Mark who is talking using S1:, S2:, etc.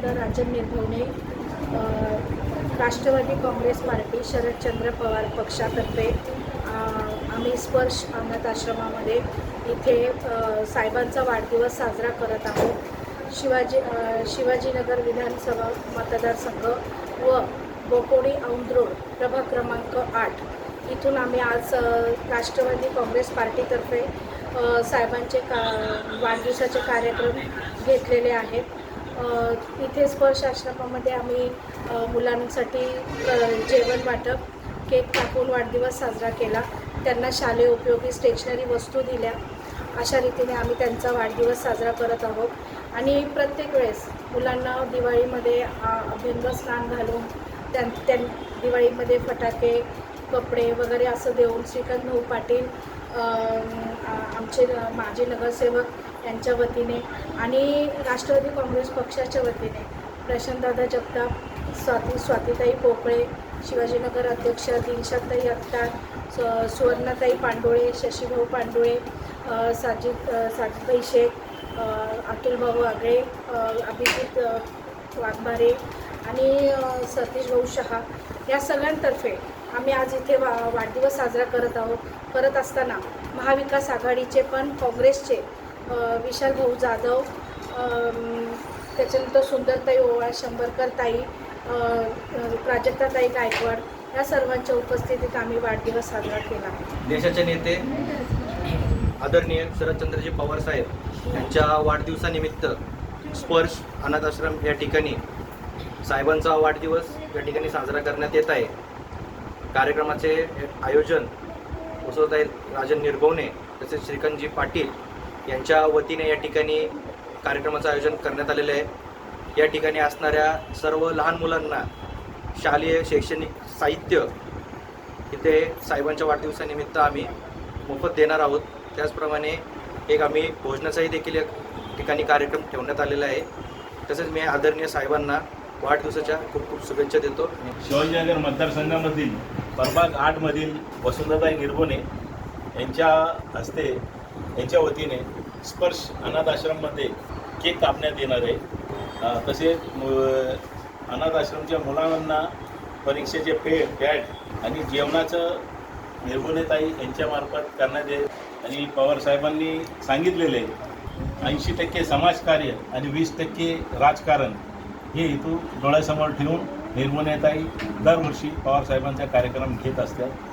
S1: Doctor Rajan Nirbhavane Rashtrawadi Congress party Sharadchandra Pawar पक्षातर्फे आम्ही स्पर्श अनाथ आश्रमामध्ये इथे साहेबांचा वाढदिवस साजरा करत आहोत. शिवाजी शिवाजीनगर विधानसभा मतदारसंघ व बोकोडी औंद्रोड रोड प्रभाग क्रमांक आठ. इथून आम्ही आज राष्ट्रवादी काँग्रेस पार्टीतर्फे साहेबांचे का वाढदिवसाचे कार्यक्रम घेतलेले आहेत. इथे स्पर्श आश्रमामध्ये आम्ही मुलांसाठी जेवण वाटप केक कापून वाढदिवस साजरा केला. त्यांना शालेय उपयोगी स्टेशनरी वस्तू दिल्या. अशा रीतीने आम्ही त्यांचा वाढदिवस साजरा करत आहोत. आणि प्रत्येक वेळेस मुलांना दिवाळीमध्ये आ, अभ्यंग स्नान घालून त्यां त्यां दिवाळीमध्ये फटाके कपडे वगैरे असं देऊन श्रीकांत भाऊ पाटील आमचे माजी नगरसेवक यांच्या वतीने आणि राष्ट्रवादी काँग्रेस पक्षाच्या वतीने प्रशांतदादा जगताप स्वाती स्वातीताई पोकळे शिवाजीनगर अध्यक्ष दिनशाताई अत्तार स सुवर्णाताई पांडोळे शशीभाऊ पांडुळे साजिद साजिदभाई शेख अतुलभाऊ आगळे अभिजित वाघमारे आणि सतीश भाऊ शहा या सगळ्यांतर्फे आम्ही आज इथे वा वाढदिवस साजरा करत आहोत. करत असताना महाविकास आघाडीचे पण काँग्रेसचे विशाल भाऊ जाधव त्याच्यानंतर सुंदरताई ओवाळ शंभरकर ताई प्राजक्ताताई गायकवाड या सर्वांच्या उपस्थितीत आम्ही वाढदिवस साजरा केला.
S2: देशाचे नेते आदरणीय शरदचंद्रजी पवार साहेब यांच्या वाढदिवसानिमित्त स्पर्श अनाथ आश्रम या ठिकाणी साहेबांचा वाढदिवस या ठिकाणी साजरा करण्यात येत आहे. कार्यक्रमाचे आयोजन वसुताई राजन निर्भवणे तसेच श्रीकांतजी पाटील यांच्या वतीने या ठिकाणी कार्यक्रमाचं आयोजन करण्यात आलेलं आहे. या ठिकाणी असणाऱ्या सर्व लहान मुलांना शालेय शैक्षणिक साहित्य इथे साहेबांच्या वाढदिवसानिमित्त आम्ही मोफत देणार आहोत. त्याचप्रमाणे एक आम्ही भोजनाचाही देखील एक ठिकाणी कार्यक्रम ठेवण्यात आलेला आहे. तसेच मी आदरणीय साहेबांना वाढदिवसाच्या खूप खूप शुभेच्छा देतो.
S3: शिवाजीनगर मतदारसंघामधील परभाग आठमधील वसुंधताई निर्भोणे यांच्या हस्ते यांच्या वतीने स्पर्श अनाथ आश्रममध्ये केक कापण्यात येणार आहे. तसेच अनाथ आश्रमच्या मुलांना परीक्षेचे पे पॅड आणि जेवणाचं निर्भुनेताई यांच्यामार्फत करण्यात येईल. आणि पवार साहेबांनी सांगितलेले ऐंशी टक्के समाजकार्य आणि वीस टक्के राजकारण हे हेतू डोळ्यासमोर ठेवून निर्मोनेताई दरवर्षी पवार साहेबांचा कार्यक्रम घेत असतात.